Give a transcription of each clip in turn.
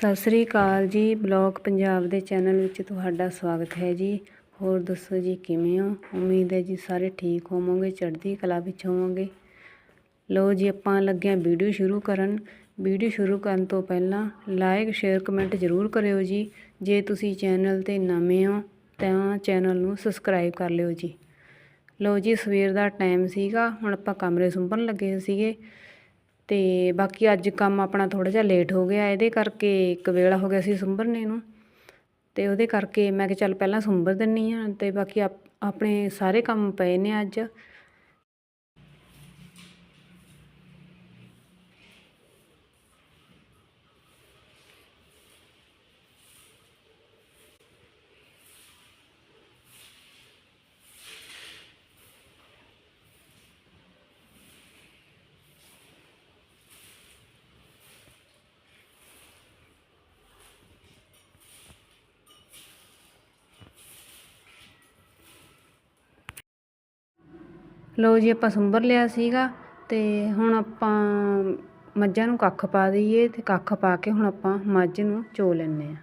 ਸਤਿ ਸ੍ਰੀ ਅਕਾਲ ਜੀ, ਬਲੌਗ ਪੰਜਾਬ ਦੇ ਚੈਨਲ ਵਿੱਚ ਤੁਹਾਡਾ ਸਵਾਗਤ ਹੈ ਜੀ। ਹੋਰ ਦੱਸੋ ਜੀ, ਕਿਵੇਂ ਹੋ? ਉਮੀਦ ਹੈ ਜੀ ਸਾਰੇ ਠੀਕ ਹੋਵੋਗੇ, ਚੜ੍ਹਦੀ ਕਲਾ ਵਿੱਚ ਹੋਵੋਗੇ। ਲੋ ਜੀ, ਆਪਾਂ ਲੱਗਿਆ ਵੀਡੀਓ ਸ਼ੁਰੂ ਕਰਨ। ਵੀਡੀਓ ਸ਼ੁਰੂ ਕਰਨ ਤੋਂ ਪਹਿਲਾਂ ਲਾਈਕ ਸ਼ੇਅਰ ਕਮੈਂਟ ਜ਼ਰੂਰ ਕਰਿਓ ਜੀ। ਜੇ ਤੁਸੀਂ ਚੈਨਲ ਤੇ ਨਵੇਂ ਹੋ, ਤਾਂ ਚੈਨਲ ਨੂੰ ਸਬਸਕ੍ਰਾਈਬ ਕਰ ਲਿਓ ਜੀ। ਲੋ ਜੀ, ਸਵੇਰ ਦਾ ਟਾਈਮ ਸੀਗਾ, ਹੁਣ ਆਪਾਂ ਕਮਰੇ ਸੁੰਭਣ ਲੱਗੇ ਸੀਗੇ। ਅਤੇ ਬਾਕੀ ਅੱਜ ਕੰਮ ਆਪਣਾ ਥੋੜ੍ਹਾ ਜਿਹਾ ਲੇਟ ਹੋ ਗਿਆ, ਇਹਦੇ ਕਰਕੇ ਇੱਕ ਵੇਲਾ ਹੋ ਗਿਆ ਸੀ ਸੁੰਬਰਨੇ ਨੂੰ ਅਤੇ ਉਹਦੇ ਕਰਕੇ ਮੈਂ ਕਿਹਾ ਚੱਲ ਪਹਿਲਾਂ ਸੁੰਬਰ ਦਿੰਦੀ ਹਾਂ ਅਤੇ ਬਾਕੀ ਆਪ- ਆਪਣੇ ਸਾਰੇ ਕੰਮ ਪਏ ਨੇ ਅੱਜ। ਲੋ ਜੀ ਆਪਾਂ ਸੁੰਬਰ ਲਿਆ ਸੀਗਾ ਤੇ ਹੁਣ ਆਪਾਂ ਮੱਝਾਂ ਨੂੰ ਕੱਖ ਪਾ ਦਈਏ ਤੇ ਕੱਖ ਪਾ ਕੇ ਹੁਣ ਆਪਾਂ ਮੱਝ ਨੂੰ ਚੋ ਲੈਂਦੇ ਆ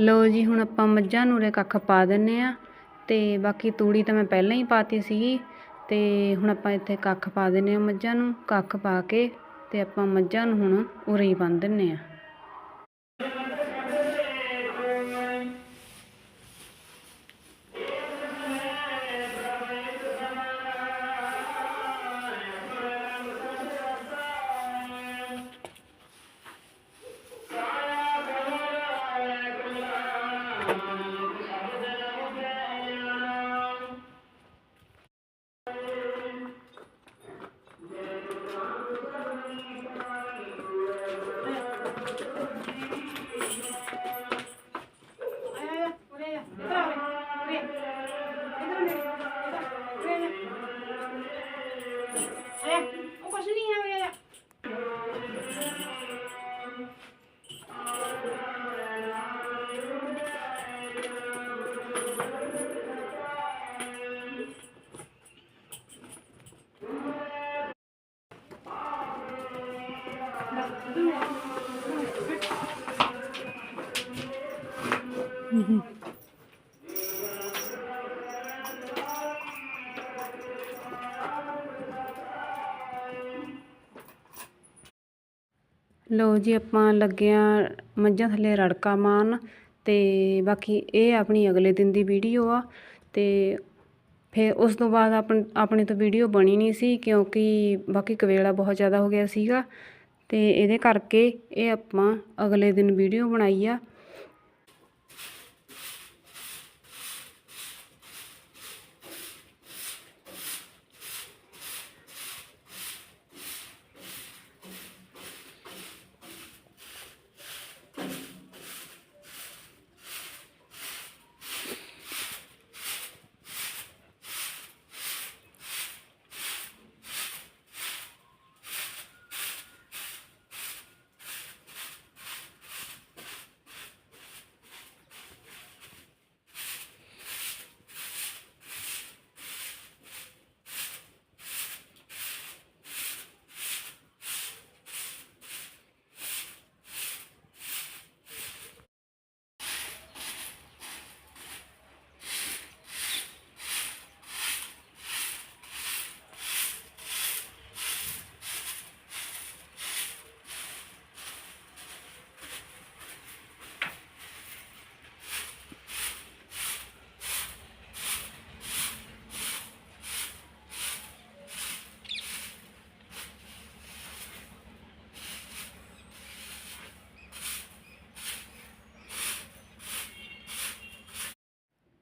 ਲੋ ਜੀ, ਹੁਣ ਆਪਾਂ ਮੱਝਾਂ ਨੂੰ ਰੇ ਕੱਖ ਪਾ ਦਿੰਨੇ ਆ। ਤੇ ਬਾਕੀ ਤੂੜੀ ਤਾਂ ਮੈਂ ਪਹਿਲਾਂ ਹੀ ਪਾਤੀ ਸੀਗੀ। ਤੇ ਹੁਣ ਆਪਾਂ ਇੱਥੇ ਕੱਖ ਪਾ ਦਿੰਨੇ ਆ ਮੱਝਾਂ ਨੂੰ, ਕੱਖ ਪਾ ਕੇ ਤੇ ਆਪਾਂ ਮੱਝਾਂ ਨੂੰ ਹੁਣ ਉਰੇ ਹੀ ਬੰਨ ਦਿੰਨੇ ਆ। Mm-hmm. ਲਓ ਜੀ ਆਪਾਂ ਲੱਗਿਆ ਮੱਝਾਂ ਥੱਲੇ ਰੜਕਾ ਮਾਰਨ ਅਤੇ ਬਾਕੀ ਇਹ ਆਪਣੀ ਅਗਲੇ ਦਿਨ ਦੀ ਵੀਡੀਓ ਆ ਅਤੇ ਫਿਰ ਉਸ ਤੋਂ ਬਾਅਦ ਆਪਣ, ਆਪਣੇ ਤੋਂ ਵੀਡੀਓ ਬਣੀ ਨਹੀਂ ਸੀ ਕਿਉਂਕਿ ਬਾਕੀ ਕਵੇਲਾ ਬਹੁਤ ਜ਼ਿਆਦਾ ਹੋ ਗਿਆ ਸੀਗਾ ਅਤੇ ਇਹਦੇ ਕਰਕੇ ਇਹ ਆਪਾਂ ਅਗਲੇ ਦਿਨ ਵੀਡੀਓ ਬਣਾਈ ਆ।